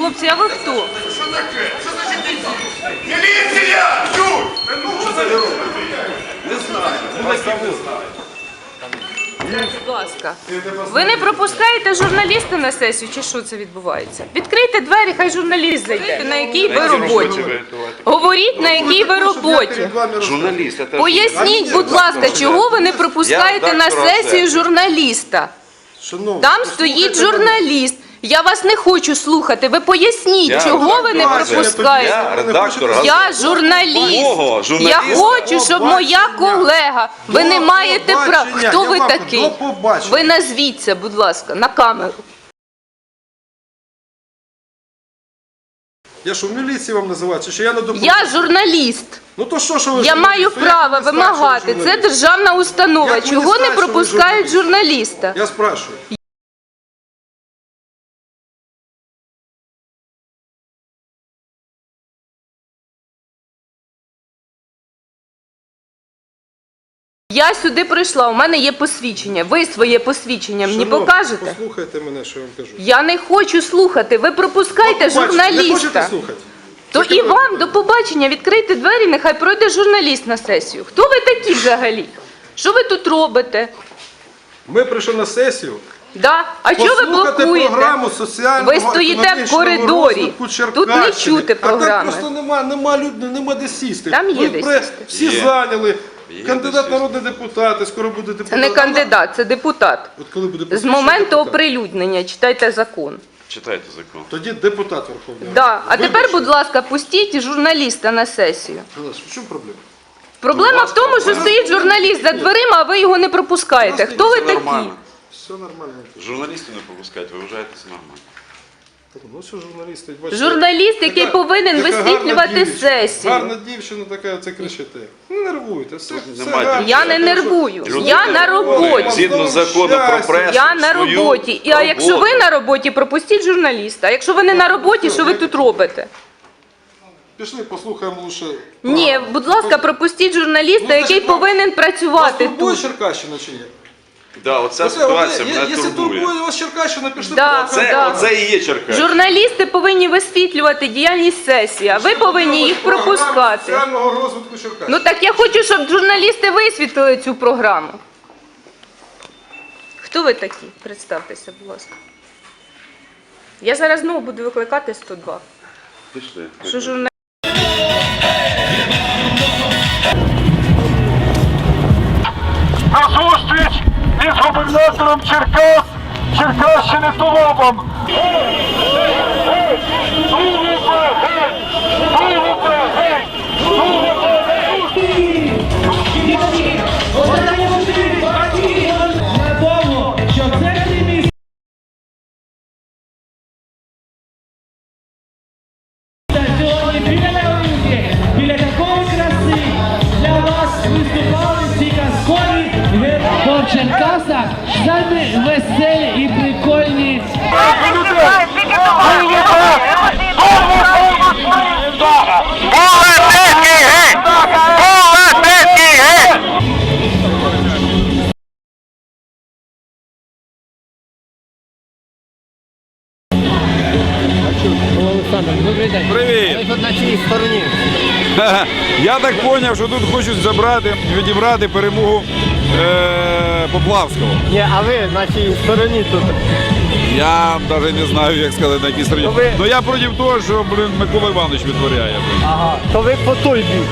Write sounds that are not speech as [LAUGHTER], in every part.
Хлопці, а ви хто? Що таке? Що значить? Міліція! Чуть! Що це ви Будь ласка. Ви не пропускаєте журналіста на сесію, чи що це відбувається? Відкрийте двері, хай журналіст зайде. На якій ви роботі? Говоріть, на якій ви роботі. Поясніть, будь ласка, чого ви не пропускаєте на сесію журналіста? Там стоїть журналіст. Я вас не хочу слухати. Ви поясніть, Я чого ви не редактор пропускаєте. Я редактор газети. Я журналіст. Мого Я хочу, щоб моя колега. Ви не маєте права. Хто Я ви такий? Ви назвіться, будь ласка, на камеру. Я що, в міліції вам називаю, чи що я не допомогу? Я журналіст. Ну то що, що ви Я журналіст? маю То як право ви вимагати. Це журналіст? державна установа. Як ви Чого знаєте, не пропускають журналіст? журналіста? Я спрашиваю. Я сюди прийшла, у мене є посвідчення. Ви своє посвідчення мені Шановні, покажете? Послухайте мене, що я вам кажу. Я не хочу слухати. Ви пропускайте Побачите. Не хочете журналіста. слухати? То і вам до побачення відкрийте двері, нехай пройде журналіст на сесію. Хто ви такі взагалі? Що ви тут робите? Ми прийшли на сесію. Да? А що ви послухати блокуєте? програму соціального Ви стоїте в економічного коридорі. розвитку Тут не чути А програми. так просто нема, нема людей, нема де сісти. Там є Ви де сісти. Всі Є. зайняли. Кандидат народний депутат, і скоро буде депутат. Це не кандидат, це депутат. От коли буде З моменту депутат, оприлюднення читайте закон. Читайте закон. Тоді депутат Верховної Да. Ради. А тепер, будь ласка, пустіть журналіста на сесію. Олесь, В чому проблема? Проблема в тому, що стоїть журналіст за дверима, а ви його не пропускаєте. Хто ви такі? нормально. Все нормально. Журналістів не пропускають, ви вважаєте це нормально. Так, Ну, все журналісти. бачите, Журналіст, який така- повинен така висвітлювати гарна дівчина. сесію. Гарна дівчина така, це кричите. Не нервуйте, все, все немає гарно. Я не нервую. Я на роботі. Згідно закону про пресу. Я на свою роботі. І а якщо ви роботу. на роботі, пропустіть журналіста. А якщо ви не на роботі, що ви тут робите? Пішли, послухаємо лише. Ні, будь ласка, пропустіть журналіста, який повинен працювати Турбує тут. Черкащина чи ні? Да, оця Оце, ситуація оце, мене Якщо турбує. турбує вас Черкащина, пішли Да. по Це, Да. оце і є Черкас. Журналісти повинні висвітлювати діяльність сесії, а ви повинні їх пропускати. Соціального розвитку Черкащини. Ну так я хочу, щоб журналісти висвітлили цю програму. Хто ви такі? Представтеся, будь ласка. Я зараз знову буду викликати 102. Пішли. Що журналісти із губернатором Черкас, Черкащини Тулобом. Тулуба! Тулуба, самі веселі і прикольні! Полетецький! Привіт! [LAUGHS] Я так зрозумів, що тут хочуть забрати, відібрати перемогу е, Поплавського. Ні, а ви на чиїй стороні тут? Я навіть не знаю, як сказати, на якій стороні. То ви- Ну я проти того, що блин, Микола Іванович витворяє. Ага, то ви по той бік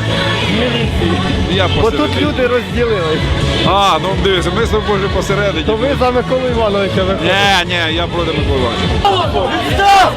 міліції. Я Бо тут люди розділились. А, ну дивися, ми з тобою посередині. То ви за Миколу Івановича виходите. Ні, ні, я проти Миколи Івановича. Тулобу! Відстав!